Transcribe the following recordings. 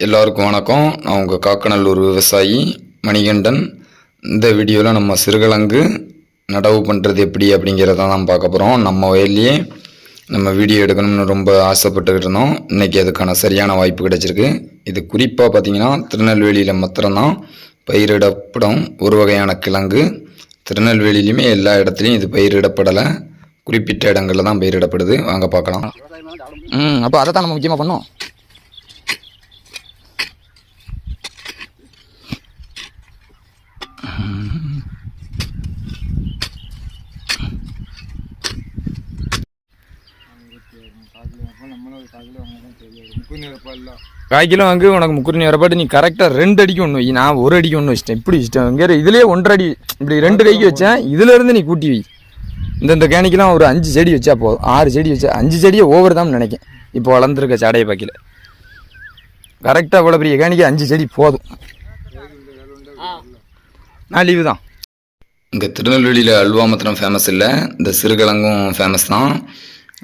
எல்லாருக்கும் வணக்கம். நான் உங்கள் காக்கநல்லூர் விவசாயி மணிகண்டன். இந்த வீடியோவில் நம்ம சிறுகிழங்கு நடவு பண்ணுறது எப்படி அப்படிங்கிறத தான் பார்க்க போகிறோம் நம்ம வயல்லையே நம்ம வீடியோ எடுக்கணும்னு ரொம்ப ஆசைப்பட்டுக்கிட்டு இருந்தோம். இன்றைக்கி அதுக்கான சரியான வாய்ப்பு கிடைச்சிருக்கு. இது குறிப்பாக பார்த்தீங்கன்னா திருநெல்வேலியில் மாத்திரம்தான். பயிரிடப்படும் ஒரு வகையான கிழங்கு. திருநெல்வேலியிலுமே எல்லா இடத்துலையும் இது பயிரிடப்படலை. குறிப்பிட்ட இடங்களில் தான் பயிரிடப்படுது. வாங்க பார்க்கலாம். ம் அப்போ அதை தான் நம்ம முக்கியமாக பண்ணோம் கால் கிலோ வாங்கு உனக்கு முக்குரி வரப்பாட்டு நீ கரெக்டாக ரெண்டு அடிக்கு ஒன்று வை. நான் ஒரு அடிக்கு ஒன்று வச்சிட்டேன். இப்படி வச்சிட்டேன். இங்கே இதுலேயே ஒன்றரை அடி இப்படி ரெண்டு கைக்கு வச்சேன். இதுலேருந்து நீ கூட்டி வை. இந்த இந்த கேணிக்கெலாம் ஒரு அஞ்சு செடி வச்சா போதும். ஆறு செடி வச்சா அஞ்சு செடியை ஓவர் தான் நினைக்கேன். இப்போ வளர்ந்துருக்க சாடையை பாக்கில கரெக்டாக இவ்வளோ பெரிய கேணிக்கு அஞ்சு செடி போதும். நான் லீவு தான். இங்கே திருநெல்வேலியில் அல்வா மாத்திரம் ஃபேமஸ் இல்லை. இந்த சிறுகிழங்கும் ஃபேமஸ் தான்.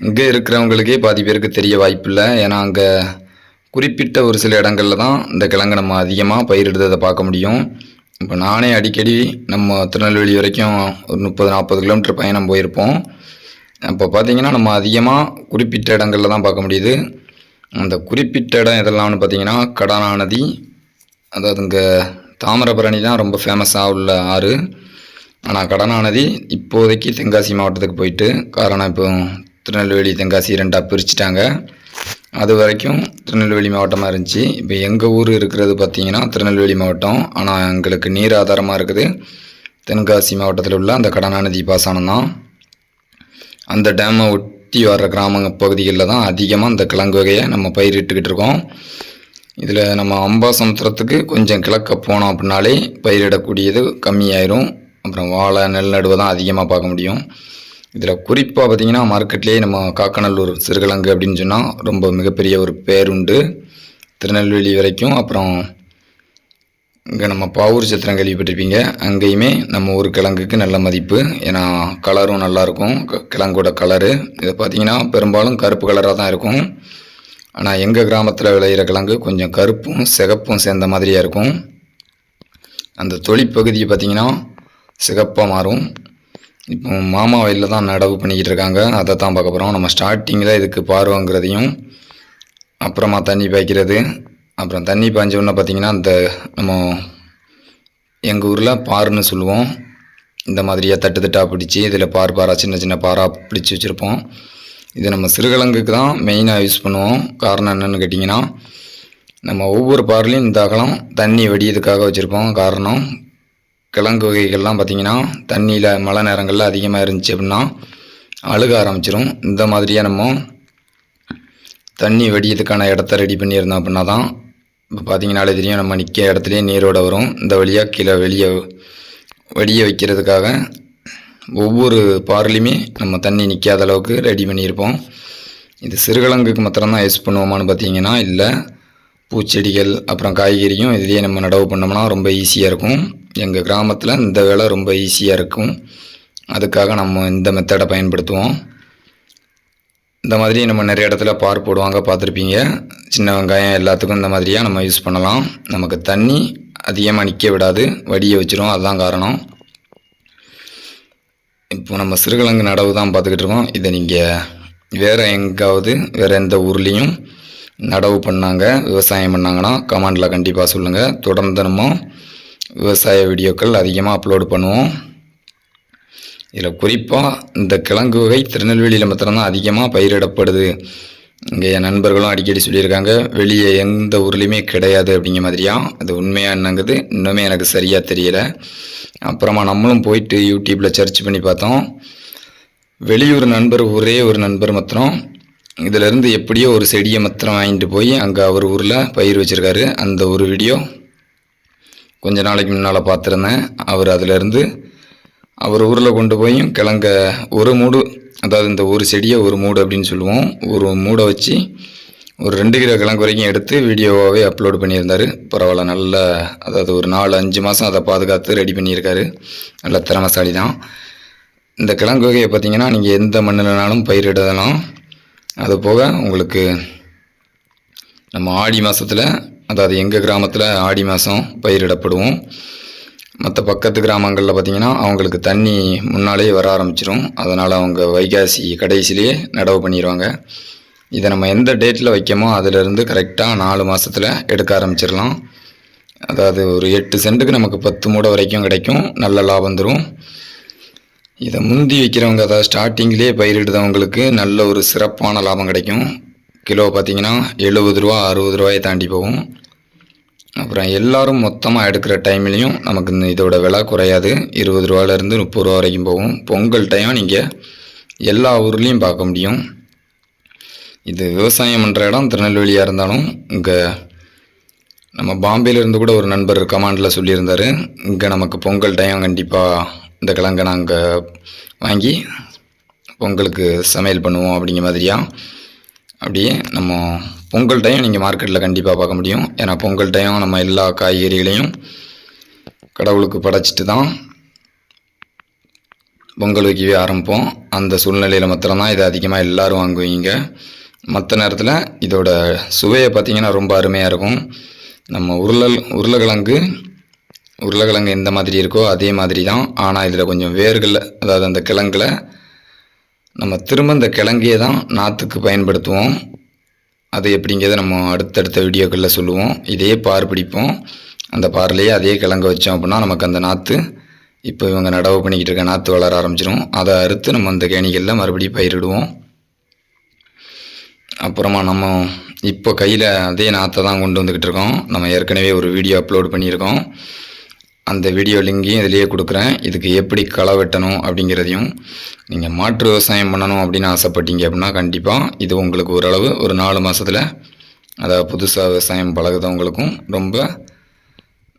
இங்கே இருக்கிறவங்களுக்கே பாதி பேருக்கு தெரிய வாய்ப்பில்லை. ஏன்னா அங்கே குறிப்பிட்ட ஒரு சில இடங்களில் தான் இந்த கிழங்கு நம்ம அதிகமாக பயிரிடுறதை பார்க்க முடியும். இப்போ நானே அடிக்கடி நம்ம திருநெல்வேலி வரைக்கும் ஒரு முப்பது நாற்பது கிலோமீட்டர் பயணம் போயிருப்போம். அப்போ பார்த்தீங்கன்னா நம்ம அதிகமாக குறிப்பிட்ட இடங்களில் தான் பார்க்க முடியுது. அந்த குறிப்பிட்ட இடம் எதெல்லாம்னு பார்த்தீங்கன்னா கடனா நதி அதாவது இங்கே தாமிரபரணி தான் ரொம்ப ஃபேமஸாக உள்ள ஆறு. ஆனால் கடனா நதி இப்போதைக்கு தென்காசி மாவட்டத்துக்கு போயிட்டு காரணம் இப்போ திருநெல்வேலி தென்காசி ரெண்டாக பிரிச்சுட்டாங்க. அது வரைக்கும் திருநெல்வேலி மாவட்டமாக இருந்துச்சு. இப்போ எங்கள் ஊர் இருக்கிறது பார்த்திங்கன்னா திருநெல்வேலி மாவட்டம். ஆனால் எங்களுக்கு நீர் ஆதாரமாக இருக்குது. தென்காசி மாவட்டத்தில் உள்ள அந்த கடனாநதி பாசனம் தான். அந்த டேமை ஒட்டி வர்ற கிராம பகுதிகளில் தான் அதிகமாக இந்த கிழங்கு வகையை நம்ம பயிரிட்டுக்கிட்டு இருக்கோம். இதில் நம்ம அம்பாசமுத்திரத்துக்கு கொஞ்சம் கிழக்க போனோம் அப்படின்னாலே பயிரிடக்கூடியது கம்மியாயிரும். அப்புறம் வாழை நெல் நடுவை தான் அதிகமாக பார்க்க முடியும். இதில் குறிப்பாக பார்த்திங்கன்னா மார்க்கெட்லேயே நம்ம காக்கநல்லூர் சிறுகலங்கு அப்படின்னு சொன்னால் ரொம்ப மிகப்பெரிய ஒரு பேருண்டு. திருநெல்வேலி வரைக்கும். அப்புறம் இங்கே நம்ம பாவூர் சத்திரம் கேள்விப்பட்டிருப்பீங்க. அங்கேயுமே நம்ம ஊர் கிழங்குக்கு நல்ல மதிப்பு. ஏன்னா கலரும் நல்லாயிருக்கும். க- கிழங்கோட கலரு இதை பார்த்தீங்கன்னா பெரும்பாலும் கருப்பு கலராக தான் இருக்கும். ஆனால் எங்கள் கிராமத்தில் விளையிற கிழங்கு கொஞ்சம் கருப்பும் சிகப்பும் சேர்ந்த மாதிரியாக இருக்கும். அந்த தொழிற்பகுதியை பார்த்தீங்கன்னா சிகப்பாக மாறும். இப்போ மாமா வயலில் தான் நடவு பண்ணிக்கிட்டு இருக்காங்க அதை தான் பார்க்க போகிறோம் நம்ம ஸ்டார்டிங்கில் இதுக்கு பார் வாங்குறதையும் அப்புறமா தண்ணி பாய்க்கிறது அப்புறம் தண்ணி பாய்ஞ்ச உடனே பார்த்தீங்கன்னா அந்த நம்ம எங்கள் ஊரில் பாருன்னு சொல்லுவோம். இந்த மாதிரியாக தட்டு தட்டாக பிடிச்சி இதில் பார் பாரா சின்ன சின்ன பாராக பிடிச்சி வச்சுருப்போம். இது நம்ம சிறுகிழங்குக்கு தான் மெயினாக யூஸ் பண்ணுவோம். காரணம் என்னென்னு கேட்டிங்கன்னா நம்ம ஒவ்வொரு பார்லையும் இந்த அகலம் தண்ணி வெடியதுக்காக வச்சுருப்போம். காரணம் கிழங்கு வகைகள்லாம் பார்த்திங்கன்னா தண்ணியில் மழை நேரங்களில் அதிகமாக இருந்துச்சு அப்படின்னா அழுக ஆரம்பிச்சிடும் இந்த மாதிரியாக நம்ம தண்ணி வெடியதுக்கான இடத்த ரெடி பண்ணியிருந்தோம் அப்படின்னா தான் இப்போ பார்த்தீங்கனாலே தெரியும் நம்ம நிற்க இடத்துலையே நீரோட வரும். இந்த வழியாக கீழே வெளியே வடிய வைக்கிறதுக்காக ஒவ்வொரு பார்லையுமே நம்ம தண்ணி நிற்காத அளவுக்கு ரெடி பண்ணியிருப்போம். இது சிறுகிழங்குக்கு மாத்திரம்தான் யூஸ் பண்ணுவோமான்னு பார்த்தீங்கன்னா இல்லை பூச்செடிகள் அப்புறம் காய்கறியும் இதுலேயே நம்ம நடவு பண்ணோம்னா ரொம்ப ஈஸியாக இருக்கும். எங்கள் கிராமத்தில் இந்த வேலை ரொம்ப ஈஸியாக இருக்கும். அதுக்காக நம்ம இந்த மெத்தடை பயன்படுத்துவோம். இந்த மாதிரி நம்ம நிறைய இடத்துல பார் போடுவாங்க பார்த்துருப்பீங்க. சின்ன வெங்காயம் எல்லாத்துக்கும் இந்த மாதிரியாக நம்ம யூஸ் பண்ணலாம். நமக்கு தண்ணி அதிகமாக நிற்க விடாது. வடியை வச்சிரும். அதுதான் காரணம். இப்போ நம்ம சிறுகிழங்கு நடவு தான் பார்த்துக்கிட்டு இருக்கோம். இதை நீங்கள் வேறு எங்காவது வேறு எந்த ஊர்லேயும் நடவு பண்ணாங்க விவசாயம் பண்ணாங்கன்னா கமெண்டில் கண்டிப்பாக சொல்லுங்கள் தொடர்ந்து நம்ம விவசாய வீடியோக்கள் அதிகமாக அப்லோடு பண்ணுவோம். இதில் குறிப்பாக இந்த கிழங்கு வகை திருநெல்வேலியில் மாத்திரம்தான் அதிகமாக பயிரிடப்படுது. இங்கே என் நண்பர்களும் அடிக்கடி சொல்லியிருக்காங்க வெளியே எந்த ஊர்லேயுமே கிடையாது அப்படிங்கிற மாதிரியா? அது உண்மையாக என்னங்குது இன்னுமே எனக்கு சரியாக தெரியலை. அப்புறமா நம்மளும் போயிட்டு யூடியூப்பில் சர்ச் பண்ணி பார்த்தோம். வெளியூர் நண்பர் ஒரே ஒரு நண்பர் மாத்திரம் இதிலேருந்து எப்படியோ ஒரு செடியை மாத்திரம் வாங்கிட்டு போய் அங்கே அவர் ஊரில் பயிர் வச்சுருக்காரு. அந்த ஒரு வீடியோ கொஞ்ச நாளைக்கு முன்னால் பார்த்துருந்தேன். அவர் அதிலேருந்து அவர் ஊரில் கொண்டு போய் கிழங்க ஒரு மூடு அதாவது இந்த ஒரு செடியை ஒரு மூடு அப்படின்னு சொல்லுவோம். ஒரு மூடை வச்சு ஒரு ரெண்டு கிலோ கிழங்கு வரைக்கும் எடுத்து வீடியோவாகவே அப்லோடு பண்ணியிருந்தார். பரவாயில்ல நல்ல அதாவது ஒரு நாலு அஞ்சு மாதம் அதை பாதுகாத்து ரெடி பண்ணியிருக்காரு. நல்ல திறமசாலி தான். இந்த கிழங்கு வகையை பார்த்தீங்கன்னா நீங்கள் எந்த மண்ணிலனாலும் பயிரிடலாம் அது போக உங்களுக்கு நம்ம ஆடி மாதத்தில் அதாவது எங்கள் கிராமத்தில் ஆடி மாதம் பயிரிடப்படுவோம். மற்ற பக்கத்து கிராமங்களில் பார்த்திங்கன்னா அவங்களுக்கு தண்ணி முன்னாலேயே வர ஆரம்பிச்சிடும் அதனால் அவங்க வைகாசி கடைசிலேயே நடவு பண்ணிடுவாங்க இதை நம்ம எந்த டேட்டில் வைக்கமோ அதிலிருந்து கரெக்டாக நாலு மாதத்தில் எடுக்க ஆரம்பிச்சிடலாம் அதாவது ஒரு எட்டு சென்ட்டுக்கு நமக்கு பத்து மூடை வரைக்கும் கிடைக்கும். நல்ல லாபம் தரும். இதை முந்தி வைக்கிறவங்க அதாவது ஸ்டார்டிங்லேயே பயிரிடுறவங்களுக்கு நல்ல ஒரு சிறப்பான லாபம் கிடைக்கும். கிலோ பார்த்தீங்கன்னா எழுபது ரூபா அறுபது ரூபாயை தாண்டி போகும். அப்புறம் எல்லாரும் மொத்தமாக எடுக்கிற டைம்லேயும் நமக்கு இந்த இதோட விலை குறையாது. இருபது ரூபாலேருந்து முப்பது ரூபா வரைக்கும் போகும். பொங்கல் டைம் நீங்கள் எல்லா ஊர்லேயும் பார்க்க முடியும். இது விவசாயம் பண்ணுற இடம் திருநெல்வேலியாக இருந்தாலும் இங்கே நம்ம பாம்பேலேருந்து கூட ஒரு நண்பர் கமாண்டில் சொல்லியிருந்தாரு. இங்கே நமக்கு பொங்கல் டைம் கண்டிப்பாக இந்த கிழங்கை நாங்கள் வாங்கி பொங்கலுக்கு சமையல் பண்ணுவோம் அப்படிங்கிற மாதிரியா? அப்படியே நம்ம பொங்கல் டைம் நீங்கள் மார்க்கெட்டில் கண்டிப்பாக பார்க்க முடியும். ஏன்னா பொங்கல் டைம் நம்ம எல்லா காய்கறிகளையும் கடவுளுக்கு படைச்சிட்டு தான் பொங்கல் வைக்கவே ஆரம்பிப்போம். அந்த சூழ்நிலையில் மாத்திரம்தான் இதை அதிகமாக எல்லோரும் வாங்குவீங்க. மற்ற நேரத்தில் இதோட சுவையை பார்த்திங்கன்னா ரொம்ப அருமையாக இருக்கும். நம்ம உருளல் உருளைக்கிழங்கு உருளைக்கிழங்கு எந்த மாதிரி இருக்கோ அதே மாதிரி தான். ஆனால் இதில் கொஞ்சம் வேர்களில் அதாவது அந்த கிழங்குல நம்ம திரும்ப இந்த கிழங்கையே தான் நாற்றுக்கு பயன்படுத்துவோம். அது எப்படிங்கிறத நம்ம அடுத்தடுத்த வீடியோக்களில் சொல்லுவோம். இதே பார் பிடிப்போம். அந்த பார்லேயே அதே கிழங்கு வச்சோம் அப்படின்னா நமக்கு அந்த நாற்று இப்போ இவங்க நடவு பண்ணிக்கிட்டு இருக்க நாற்று வளர ஆரம்பிச்சிடும் அதை அறுத்து நம்ம அந்த கேணிகளில் மறுபடியும் பயிரிடுவோம். அப்புறமா நம்ம இப்போ கையில் அதே நாற்றை தான் கொண்டு வந்துக்கிட்டு இருக்கோம். நம்ம ஏற்கனவே ஒரு வீடியோ அப்லோட் பண்ணியிருக்கோம். அந்த வீடியோ லிங்கையும் இதிலேயே கொடுக்குறேன். இதுக்கு எப்படி களை வெட்டணும் அப்படிங்கிறதையும் நீங்கள் மாற்று விவசாயம் பண்ணணும் அப்படின்னு ஆசைப்பட்டீங்க அப்படின்னா கண்டிப்பாக இது உங்களுக்கு ஓரளவு ஒரு நாலு மாதத்தில் அதாவது புதுசாக விவசாயம் பழகுதவங்களுக்கும் ரொம்ப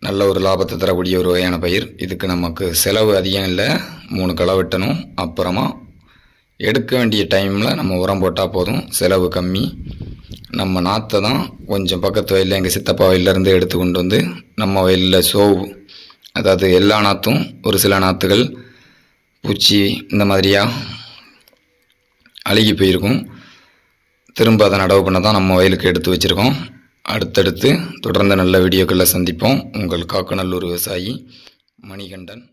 நல்ல ஒரு லாபத்தை தரக்கூடிய ஒரு வகையான பயிர். இதுக்கு நமக்கு செலவு அதிகம் இல்லை. மூணு களை வெட்டணும். அப்புறமா எடுக்க வேண்டிய டைமில் நம்ம உரம் போட்டால் போதும். செலவு கம்மி. நம்ம நாற்றை தான் கொஞ்சம் பக்கத்து வயலில் எங்கள் சித்தப்பா வயல்லேருந்து எடுத்து கொண்டு வந்து நம்ம வயலில் சோவு அதாவது எல்லா நாற்றும் ஒரு சில நாற்றுகள் பூச்சி இந்த மாதிரியாக அழுகி போயிருக்கும். திரும்ப அதை நடவு பண்ண தான் நம்ம வயலுக்கு எடுத்து வச்சுருக்கோம். அடுத்தடுத்து தொடர்ந்து நல்ல வீடியோக்களில் சந்திப்போம். உங்கள் காக்கநல்லூர் விவசாயி மணிகண்டன்.